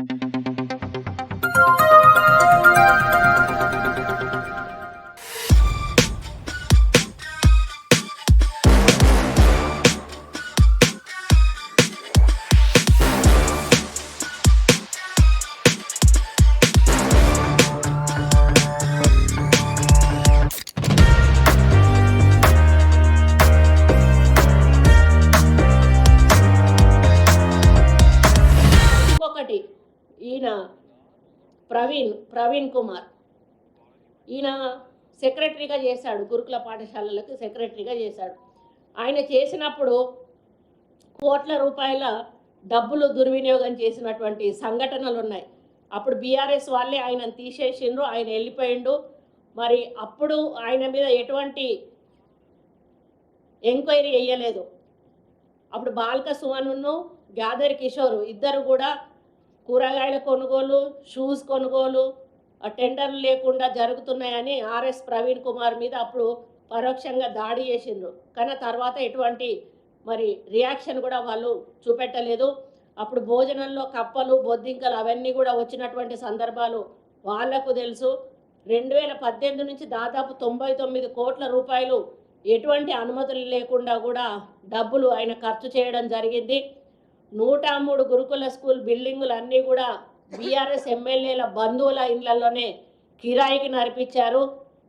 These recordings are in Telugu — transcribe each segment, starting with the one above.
Mm-hmm. ప్రవీణ్ ప్రవీణ్ కుమార్. ఈయన సెక్రటరీగా చేశాడు గురుకుల పాఠశాలలకు సెక్రటరీగా చేశాడు. ఆయన చేసినప్పుడు కోట్ల రూపాయల డబ్బులు దుర్వినియోగం చేసినటువంటి సంఘటనలు ఉన్నాయి అప్పుడు బీఆర్ఎస్ వాళ్ళే ఆయనను తీసేసిండ్రు ఆయన వెళ్ళిపోయిండు. మరి అప్పుడు ఆయన మీద ఎటువంటి ఎంక్వైరీ వేయలేదు అప్పుడు బాల్క సుమన్ను గ్యాదర్ కిషోర్ ఇద్దరు కూడా కూరగాయల కొనుగోలు షూస్ కొనుగోలు ఆ టెండర్లు లేకుండా జరుగుతున్నాయని ఆర్ఎస్ ప్రవీణ్ కుమార్ మీద అప్పుడు పరోక్షంగా దాడి చేసిండ్రు. కానీ తర్వాత ఎటువంటి మరి రియాక్షన్ కూడా వాళ్ళు చూపెట్టలేదు. అప్పుడు భోజనంలో కప్పలు బొద్దింకలు అవన్నీ కూడా వచ్చినటువంటి సందర్భాలు వాళ్ళకు తెలుసు. రెండు వేల పద్దెనిమిది నుంచి దాదాపు తొంభై తొమ్మిది కోట్ల రూపాయలు ఎటువంటి అనుమతులు లేకుండా కూడా డబ్బులు ఆయన ఖర్చు చేయడం జరిగింది. నూట మూడు గురుకుల స్కూల్ బిల్డింగులు అన్నీ కూడా బీఆర్ఎస్ ఎమ్మెల్యేల బంధువుల ఇళ్ళలోనే కిరాయికి నడిపించారు.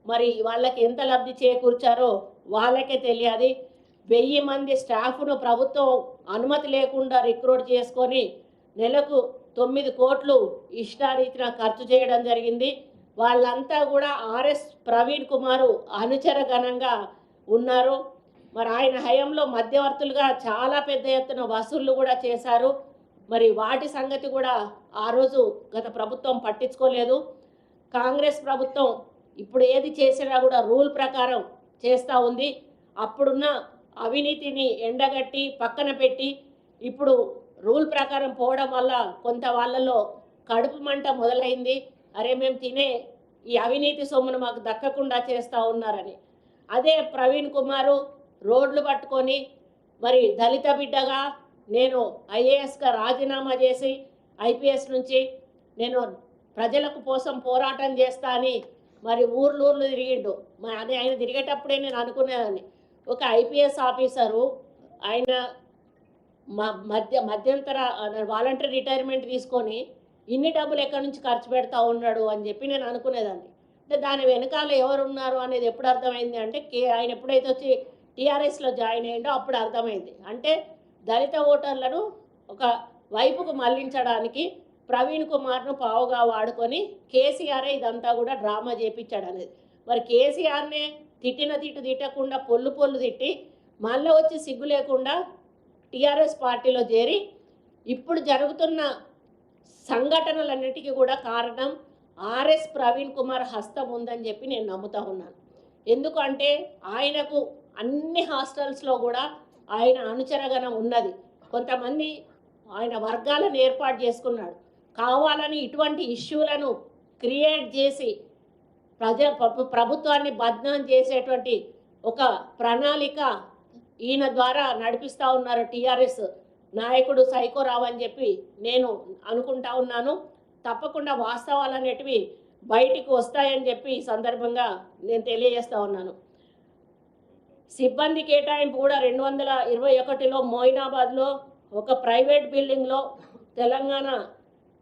మరి వాళ్ళకి ఎంత లబ్ధి చేకూర్చారో వాళ్ళకే తెలియాలి. వెయ్యి మంది స్టాఫ్ను ప్రభుత్వం అనుమతి లేకుండా రిక్రూట్ చేసుకొని నెలకు తొమ్మిది కోట్లు ఇష్టారీతిన ఖర్చు చేయడం జరిగింది. వాళ్ళంతా కూడా ఆర్ఎస్ ప్రవీణ్ కుమారు అనుచరగణంగా ఉన్నారు. మరి ఆయన హయంలో మధ్యవర్తులుగా చాలా పెద్ద ఎత్తున వసూళ్ళు కూడా చేశారు. మరి వాటి సంగతి కూడా ఆ రోజు గత ప్రభుత్వం పట్టించుకోలేదు. కాంగ్రెస్ ప్రభుత్వం ఇప్పుడు ఏది చేసినా కూడా రూల్ ప్రకారం చేస్తూ ఉంది. అప్పుడున్న అవినీతిని ఎండగట్టి పక్కన పెట్టి ఇప్పుడు రూల్ ప్రకారం పోవడం వల్ల కొంత వాళ్ళలో కడుపు మంట మొదలైంది. అరే మేము తినే ఈ అవినీతి సొమ్మును మాకు దక్కకుండా చేస్తూ ఉన్నారని. అదే ప్రవీణ్ కుమారు రోడ్లు పట్టుకొని మరి దళిత బిడ్డగా నేను ఐఏఎస్గా రాజీనామా చేసి ఐపీఎస్ నుంచి నేను ప్రజలకు కోసం పోరాటం చేస్తా అని మరి ఊర్లూర్లు తిరిగిండు. మరి అదే ఆయన తిరిగేటప్పుడే నేను అనుకునేదాన్ని. ఒక ఐపీఎస్ ఆఫీసరు ఆయన మ- మధ్య మధ్యంతర వాలంటరీ రిటైర్మెంట్ తీసుకొని ఇన్ని డబ్బులు ఎక్కడి నుంచి ఖర్చు పెడతా ఉన్నాడు అని చెప్పి నేను అనుకునేదాన్ని. అంటే దాని వెనకాల ఎవరున్నారు అనేది ఎప్పుడు అర్థమైంది అంటే కే ఆయన ఎప్పుడైతే వచ్చి టీఆర్ఎస్లో జాయిన్ అయ్యిండో అప్పుడు అర్థమైంది. అంటే దళిత ఓటర్లను ఒక వైపుకు మళ్ళించడానికి ప్రవీణ్ కుమార్ను పావుగా వాడుకొని కేసీఆర్ ఇదంతా కూడా డ్రామా చేపించాడు అనేది మరి కేసీఆర్నే తిట్టిన తిట్టు తిట్టకుండా పొల్లు పొల్లు తిట్టి మళ్ళీ వచ్చి సిగ్గు లేకుండా టీఆర్ఎస్ పార్టీలో చేరి ఇప్పుడు జరుగుతున్న సంఘటనలన్నిటికీ కూడా కారణం ఆర్ఎస్ ప్రవీణ్ కుమార్ హస్తం ఉందని చెప్పి నేను నమ్ముతా ఉన్నాను. ఎందుకంటే ఆయనకు అన్ని హాస్టల్స్లో కూడా ఆయన అనుచరగణం ఉన్నది. కొంతమంది ఆయన వర్గాలను ఏర్పాటు చేసుకున్నాడు. కావాలని ఇటువంటి ఇష్యూలను క్రియేట్ చేసి ప్రజ ప్రభుత్వాన్ని బద్నాం చేసేటువంటి ఒక ప్రణాళిక ఈయన ద్వారా నడిపిస్తూ ఉన్నారు టీఆర్ఎస్ నాయకుడు సైకో రావని చెప్పి నేను అనుకుంటా ఉన్నాను. తప్పకుండా వాస్తవాలు అనేటివి బయటికి వస్తాయని చెప్పి ఈ సందర్భంగా నేను తెలియజేస్తా ఉన్నాను. సిబ్బంది కేటాయింపు కూడా రెండు వందల ఇరవై ఒకటిలో మోయినాబాద్లో ఒక ప్రైవేట్ బిల్డింగ్లో తెలంగాణ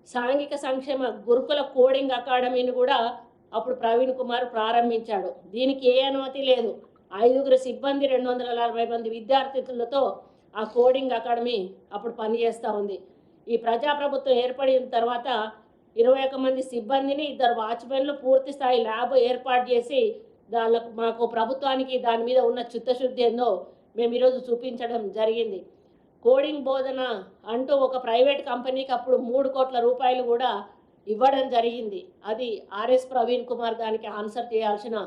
సాంఘిక సంక్షేమ గురుకుల కోడింగ్ అకాడమీని కూడా అప్పుడు ప్రవీణ్ కుమార్ ప్రారంభించాడు. దీనికి ఏ అనుమతి లేదు. ఐదుగురు సిబ్బంది రెండు వందల నలభై మంది విద్యార్థులతో ఆ కోడింగ్ అకాడమీ అప్పుడు పనిచేస్తూ ఉంది. ఈ ప్రజాప్రభుత్వం ఏర్పడిన తర్వాత ఇరవై ఒక మంది సిబ్బందిని ఇద్దరు వాచ్మెన్లు పూర్తి స్థాయి ల్యాబ్ ఏర్పాటు చేసి దానికి మాకు ప్రభుత్వానికి దాని మీద ఉన్న చిత్తశుద్ధి ఏందో మేము ఈరోజు చూపించడం జరిగింది. కోడింగ్ బోధన అంటూ ఒక ప్రైవేట్ కంపెనీకి అప్పుడు మూడు కోట్ల రూపాయలు కూడా ఇవ్వడం జరిగింది. అది ఆర్ఎస్ ప్రవీణ్ కుమార్ దానికి ఆన్సర్ చేయాల్సిన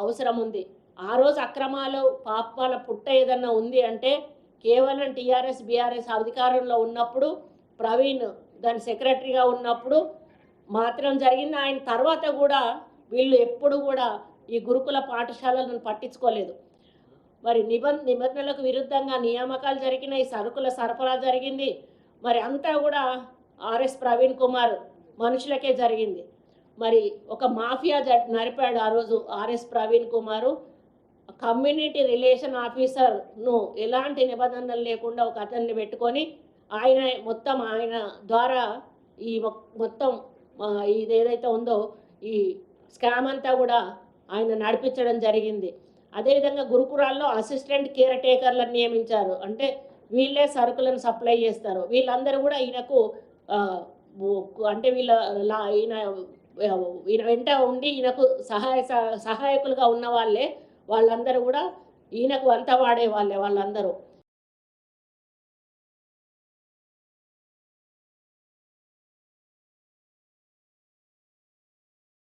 అవసరం ఉంది. ఆ రోజు అక్రమాలు పాపాల పుట్ట ఏదన్నా ఉంది అంటే కేవలం టీఆర్ఎస్ బీఆర్ఎస్ అధికారంలో ఉన్నప్పుడు ప్రవీణ్ దాని సెక్రటరీగా ఉన్నప్పుడు మాత్రం జరిగింది. ఆయన తర్వాత కూడా వీళ్ళు ఎప్పుడు కూడా ఈ గురుకుల పాఠశాలలను పట్టించుకోలేదు. మరి నిబంధ నిబంధనలకు విరుద్ధంగా నియామకాలు జరిగినాయి సరుకుల సరఫరా జరిగింది. మరి అంతా కూడా ఆర్ఎస్ ప్రవీణ్ కుమార్ మనుషులకే జరిగింది. మరి ఒక మాఫియా జ- నడిపాడు ఆ రోజు R S Praveen Kumar. Community relation ఆఫీసర్ను ఎలాంటి నిబంధనలు లేకుండా ఒక అతన్ని పెట్టుకొని ఆయన మొత్తం ఆయన ద్వారా ఈ మొత్తం ఇది ఏదైతే ఉందో ఈ స్కామ్ అంతా కూడా ఆయన నడిపించడం జరిగింది. అదేవిధంగా గురుకురాల్లో అసిస్టెంట్ కేర్ టేకర్లను నియమించారు. అంటే వీళ్ళే సరుకులను సప్లై చేస్తారు. వీళ్ళందరూ కూడా ఈయనకు అంటే వీళ్ళ ఈయన ఈయన వెంట ఉండి ఈయనకు సహాయ సహాయకులుగా ఉన్న వాళ్ళే. వాళ్ళందరూ కూడా ఈయనకు వంత వాడే వాళ్ళే వాళ్ళందరూ.